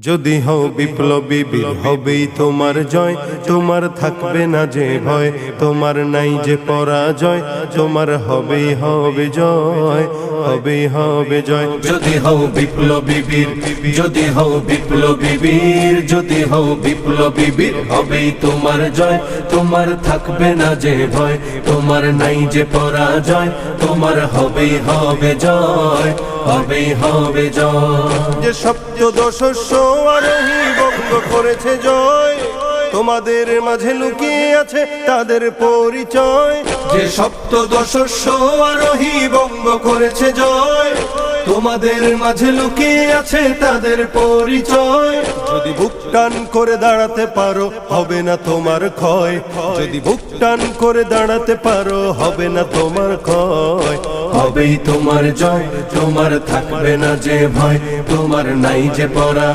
যদি হও বিপ্লবী, বীর হবেই তোমার জয়। তোমার থাকবে না যে ভয়, তোমার নাই যে পরাজয়। তোমার হবেই হবে জয়, হবেই হবে জয়। যদি হও বিপ্লবী বীর, যদি হও বিপ্লবী বীর, যদি হও বিপ্লবী বীর, হবেই তোমার জয়। তোমার থাকবে না যে ভয়, তোমার নাই যে পরাজয়। তোমার হবেই হবে জয় হবেই হবে জয়। যে সপ্তদশস্য আরোহী বঙ্গ করেছে জয় তোমাদের মাঝে লুকিয়ে আছে তাদের পরিচয়। যে সপ্তদশস্য আরোহী বঙ্গ করেছে জয় তোমাদের মাঝে লুকিয়ে আছে তাদের পরিচয়। যদি বুক করে দাঁড়াতে পারো, হবে না তোমার ক্ষয়। যদি বুক করে দাঁড়াতে পারো, হবে না তোমার ক্ষয়। হবেই তোমার জয়, তোমার থাকবে না যে ভয়, তোমার নাই যে পরা